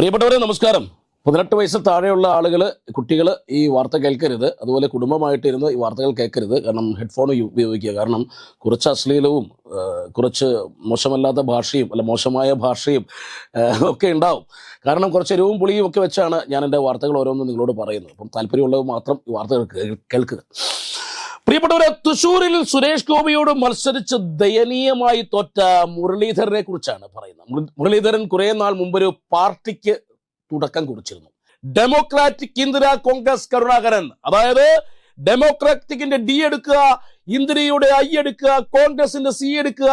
പ്രിയപ്പെട്ടവരെ നമസ്കാരം. പതിനെട്ട് വയസ്സിൽ താഴെയുള്ള ആളുകൾ കുട്ടികൾ ഈ വാർത്ത കേൾക്കരുത്. അതുപോലെ കുടുംബമായിട്ടിരുന്ന് ഈ വാർത്തകൾ കേൾക്കരുത്. കാരണം ഹെഡ്ഫോൺ ഉപയോഗിക്കുക. കാരണം കുറച്ച് അശ്ലീലവും കുറച്ച് മോശമല്ലാത്ത ഭാഷയും അല്ല മോശമായ ഭാഷയും ഒക്കെ ഉണ്ടാവും. കാരണം കുറച്ച് എരിവും പുളിയും ഒക്കെ വെച്ചാണ് ഞാൻ എന്റെ വാർത്തകൾ ഓരോന്നും നിങ്ങളോട് പറയുന്നത്. അപ്പം താല്പര്യമുള്ളവർ മാത്രം ഈ വാർത്തകൾ കേൾക്കുക. പ്രിയപ്പെട്ടവരെ തൃശൂരിൽ സുരേഷ് ഗോപിയോട് മത്സരിച്ച് ദയനീയമായി തോറ്റ മുരളീധരനെ കുറിച്ചാണ് പറയുന്നത്. മുരളീധരൻ കുറെ നാൾ മുമ്പ് ഒരു പാർട്ടിക്ക് തുടക്കം കുറിച്ചിരുന്നു. ഡെമോക്രാറ്റിക് ഇന്ദിര കോൺഗ്രസ് കരുണാകരൻ അതായത് ഡെമോക്രാറ്റിക്കിന്റെ ഡി എടുക്കുക ഇന്ദിരയുടെ ഐ എടുക്കുക കോൺഗ്രസിന്റെ സി എടുക്കുക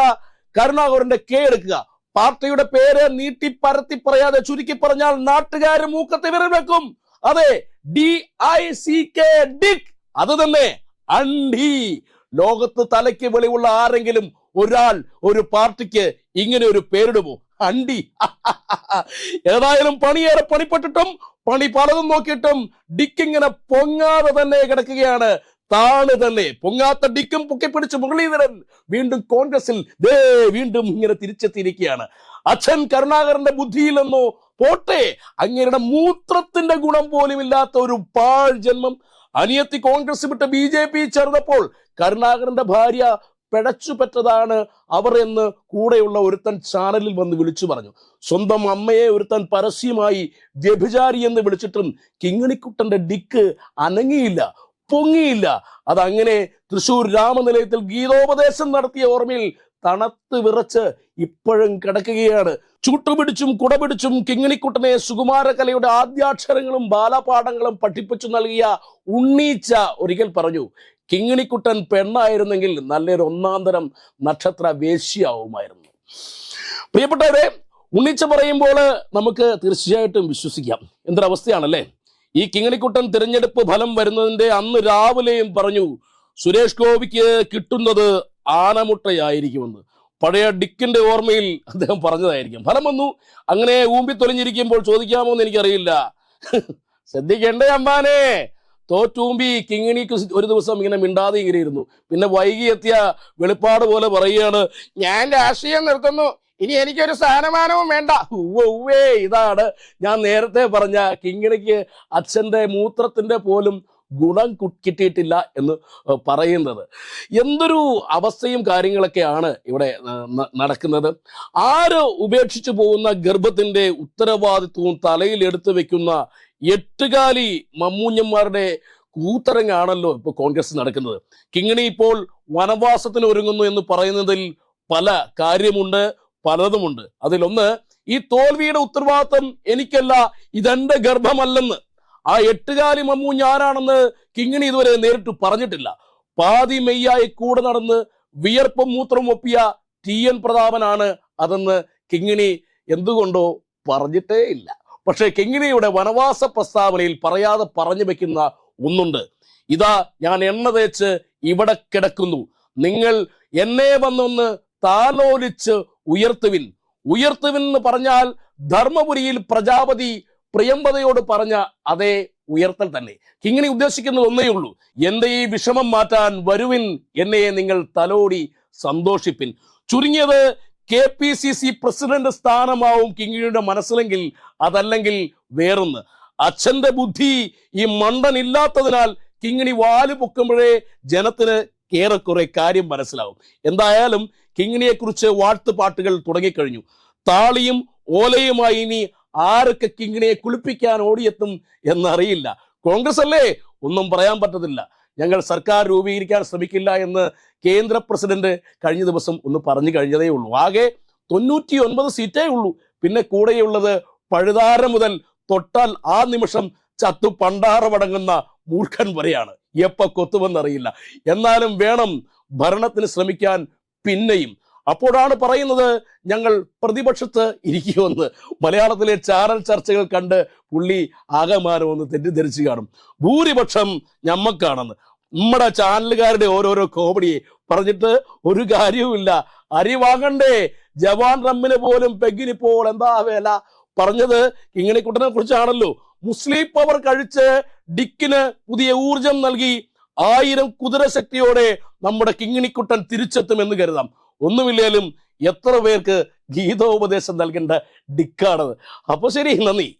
കരുണാകരന്റെ കെ എടുക്കുക. പാർട്ടിയുടെ പേര് നീട്ടി പരത്തി പറയാതെ ചുരുക്കി പറഞ്ഞാൽ നാട്ടുകാർ മൂക്കത്തെ വിരൽ വെക്കും. അതെ D I C K dick. അത് തന്നെ അണ്ടി. ലോകത്ത് തലയ്ക്ക് വെളിവുള്ള ആരെങ്കിലും ഒരാൾ ഒരു പാർട്ടിക്ക് ഇങ്ങനെ ഒരു പേരിടുമോ? അണ്ടി. ഏതായാലും പണിയേറെ പണിപ്പെട്ടിട്ടും പണി പലതും നോക്കിയിട്ടും ഡിക്കിങ്ങനെ പൊങ്ങാതെ തന്നെ കിടക്കുകയാണ്. താണ് തന്നെ. പൊങ്ങാത്ത ഡിക്കും പൊക്കിപ്പിടിച്ച് മുരളീധരൻ വീണ്ടും കോൺഗ്രസിൽ ദേ വീണ്ടും ഇങ്ങനെ തിരിച്ചെത്തിയിരിക്കുകയാണ്. അച്ഛൻ കരുണാകരന്റെ ബുദ്ധിയിലെന്നോ പോട്ടെ. അങ്ങേരുടെ മൂത്രത്തിന്റെ ഗുണം പോലും ഇല്ലാത്ത ഒരു പാഴ് ജന്മം അനിയത്തി കോൺഗ്രസ് വിട്ട് ബി ജെ പി ചേർന്നപ്പോൾ കരുണാകരന്റെ ഭാര്യ പിഴച്ചു പറ്റതാണ് അവർ എന്ന് കൂടെയുള്ള ഒരുത്തൻ ചാനലിൽ വന്ന് വിളിച്ചു പറഞ്ഞു. സ്വന്തം അമ്മയെ ഒരുത്തൻ പരസ്യമായി വ്യഭിചാരി എന്ന് വിളിച്ചിട്ടും കിങ്ങിണിക്കുട്ടന്റെ ഡിക്ക് അനങ്ങിയില്ല പൊങ്ങിയില്ല. അതങ്ങനെ തൃശൂർ രാമനിലയത്തിൽ ഗീതോപദേശം നടത്തിയ ഓർമ്മയിൽ തണുത്ത് വിറച്ച് ഇപ്പോഴും കിടക്കുകയാണ്. ചൂട്ടുപിടിച്ചും കുടപിടിച്ചും കിങ്ങിണിക്കുട്ടനെ സുകുമാരകലയുടെ ആദ്യാക്ഷരങ്ങളും ബാലപാഠങ്ങളും പഠിപ്പിച്ചു നൽകിയ ഉണ്ണീച്ച ഒരിക്കൽ പറഞ്ഞു കിങ്ങിണിക്കുട്ടൻ പെണ്ണായിരുന്നെങ്കിൽ നല്ലൊരു ഒന്നാം തരം നക്ഷത്ര വേശ്യാവുമായിരുന്നു. പ്രിയപ്പെട്ടവരെ ഉണ്ണിച്ച പറയുമ്പോൾ നമുക്ക് തീർച്ചയായിട്ടും വിശ്വസിക്കാം. എന്തൊരവസ്ഥയാണല്ലേ? ഈ കിങ്ങിണിക്കുട്ടൻ തിരഞ്ഞെടുപ്പ് ഫലം വരുന്നതിന്റെ അന്ന് രാവിലെയും പറഞ്ഞു സുരേഷ് ഗോപിക്ക് കിട്ടുന്നത് ആനമുട്ടയായിരിക്കുമെന്ന്. പഴയ ഡിക്കിന്റെ ഓർമ്മയിൽ അദ്ദേഹം പറഞ്ഞതായിരിക്കും. ഫലം വന്നു. അങ്ങനെ ഊമ്പി തൊലിഞ്ഞിരിക്കുമ്പോൾ ചോദിക്കാമോ എന്ന് എനിക്കറിയില്ല. ശ്രദ്ധിക്കണ്ടേ അമ്പാനെ തോറ്റൂമ്പി കിങ്ങിണിക്ക് ഒരു ദിവസം ഇങ്ങനെ മിണ്ടാതെ ഇങ്ങനെ ഇരുന്നു. പിന്നെ വൈകി എത്തിയ വെളിപ്പാട് പോലെ പറയുകയാണ് ഞാൻ രാഷ്ട്രീയം നിർത്തുന്നു. ഇനി എനിക്കൊരു സ്ഥാനമാനവും വേണ്ട. ഉവ്വ ഇതാണ് ഞാൻ നേരത്തെ പറഞ്ഞ കിങ്ങിണിക്ക് അച്ഛന്റെ മൂത്രത്തിന്റെ പോലും ഗുണം കിട്ടിയിട്ടില്ല എന്ന് പറയുന്നത്. എന്തൊരു അവസ്ഥയും കാര്യങ്ങളൊക്കെയാണ് ഇവിടെ നടക്കുന്നത്. ആര് ഉപേക്ഷിച്ചു പോകുന്ന ഗർഭത്തിന്റെ ഉത്തരവാദിത്വവും തലയിൽ എടുത്തു വെക്കുന്ന എട്ടുകാലി മമ്മൂഞ്ഞന്മാരുടെ കൂത്തരങ്ങാണല്ലോ ഇപ്പൊ കോൺഗ്രസ് നടക്കുന്നത്. കിങ്ങിണി ഇപ്പോൾ വനവാസത്തിന് ഒരുങ്ങുന്നു എന്ന് പറയുന്നതിൽ പല കാര്യമുണ്ട് പലതുമുണ്ട്. അതിലൊന്ന് ഈ തോൽവിയുടെ ഉത്തരവാദിത്വം എനിക്കല്ല ഇതെന്റെ ഗർഭമല്ലെന്ന്. ആ എട്ടുകാലി മമ്മൂഞ്ഞ് ആരാണെന്ന് കിങ്ങിണി ഇതുവരെ നേരിട്ട് പറഞ്ഞിട്ടില്ല. പാതി മെയ്യായി കൂടെ നടന്ന് വിയർപ്പും മൂത്രം ഒപ്പിയ ടി എൻ പ്രതാപനാണ് അതെന്ന് കിങ്ങിണി എന്തുകൊണ്ടോ പറഞ്ഞിട്ടേ ഇല്ല. പക്ഷേ കിങ്ങിണിയുടെ വനവാസ പ്രസ്താവനയിൽ പറയാതെ പറഞ്ഞു വെക്കുന്ന ഒന്നുണ്ട്. ഇതാ ഞാൻ എണ്ണ തേച്ച് ഇവിടെ കിടക്കുന്നു. നിങ്ങൾ എന്നെ വന്നൊന്ന് താലോലിച്ച് ഉയർത്തുവിൻ. ഉയർത്തുവിൻ എന്ന് പറഞ്ഞാൽ ധർമ്മപുരിയിൽ പ്രജാപതി പ്രിയംവതയോട് പറഞ്ഞ അതേ ഉയർത്തൽ തന്നെ. കിങ്ങിണി ഉദ്ദേശിക്കുന്നത് ഒന്നേ ഉള്ളൂ. എന്റെ ഈ വിഷമം മാറ്റാൻ വരുവിൻ എന്നെ നിങ്ങൾ തലോടി സന്തോഷിപ്പിൻ. ചുരുങ്ങിയത് K P C C president സ്ഥാനമാവും കിങ്ങിണിയുടെ മനസ്സിലെങ്കിൽ അതല്ലെങ്കിൽ വേറൊന്ന്. അച്ഛന്റെ ബുദ്ധി ഈ മണ്ടൻ ഇല്ലാത്തതിനാൽ കിങ്ങിണി വാൽ പൊക്കുമ്പോഴേ ജനത്തിന് ഏറെക്കുറെ കാര്യം മനസ്സിലാവും. എന്തായാലും കിങ്ങിണിയെക്കുറിച്ച് വാഴ്ത്തുപാട്ടുകൾ തുടങ്ങിക്കഴിഞ്ഞു. താളിയും ഓലയുമായി ഇനി ആരൊക്കെ കിങ്ങിണിയെ കുളിപ്പിക്കാൻ ഓടിയെത്തും എന്നറിയില്ല. കോൺഗ്രസ് അല്ലേ ഒന്നും പറയാൻ പറ്റത്തില്ല. ഞങ്ങൾ സർക്കാർ രൂപീകരിക്കാൻ ശ്രമിക്കില്ല എന്ന് കേന്ദ്ര പ്രസിഡന്റ് കഴിഞ്ഞ ദിവസം ഒന്ന് പറഞ്ഞു കഴിഞ്ഞതേ ഉള്ളൂ. ആകെ തൊണ്ണൂറ്റി ഒൻപത് സീറ്റേ ഉള്ളൂ. പിന്നെ കൂടെയുള്ളത് പഴുതാര മുതൽ തൊട്ടാൽ ആ നിമിഷം ചത്തു പണ്ടാറമടങ്ങുന്ന മൂർഖൻ വരെയാണ്. എപ്പ കൊത്തുമെന്നറിയില്ല. എന്നാലും വേണം ഭരണത്തിന് ശ്രമിക്കാൻ പിന്നെയും. അപ്പോഴാണ് പറയുന്നത് ഞങ്ങൾ പ്രതിപക്ഷത്ത് ഇരിക്കുമെന്ന്. മലയാളത്തിലെ ചാനൽ ചർച്ചകൾ കണ്ട് പുള്ളി ആകമാനം ഒന്ന് തെറ്റിദ്ധരിച്ചു കാണും. ഭൂരിപക്ഷം ഞമ്മക്കാണെന്ന്. നമ്മുടെ ചാനലുകാരുടെ ഓരോരോ കോമഡി പറഞ്ഞിട്ട് ഒരു കാര്യവുമില്ല. അരി വാങ്ങണ്ടേ? ജവാൻ റമ്മിന് പോലും പെഗ്ഗിനിപ്പോൾ എന്താ വേല? പറഞ്ഞത് കിങ്ങിണിക്കുട്ടനെ കുറിച്ചാണല്ലോ. മുസ്ലിം പവർ കഴിച്ച് ഡിക്കിന് പുതിയ ഊർജം നൽകി ആയിരം കുതിരശക്തിയോടെ നമ്മുടെ കിങ്ങിണിക്കുട്ടൻ തിരിച്ചെത്തുമെന്ന് കരുതാം. ഒന്നുമില്ലേലും എത്ര പേർക്ക് ഗീതോപദേശം നൽകേണ്ട ഡിക്കാണത്. അപ്പോൾ ശരി നന്ദി.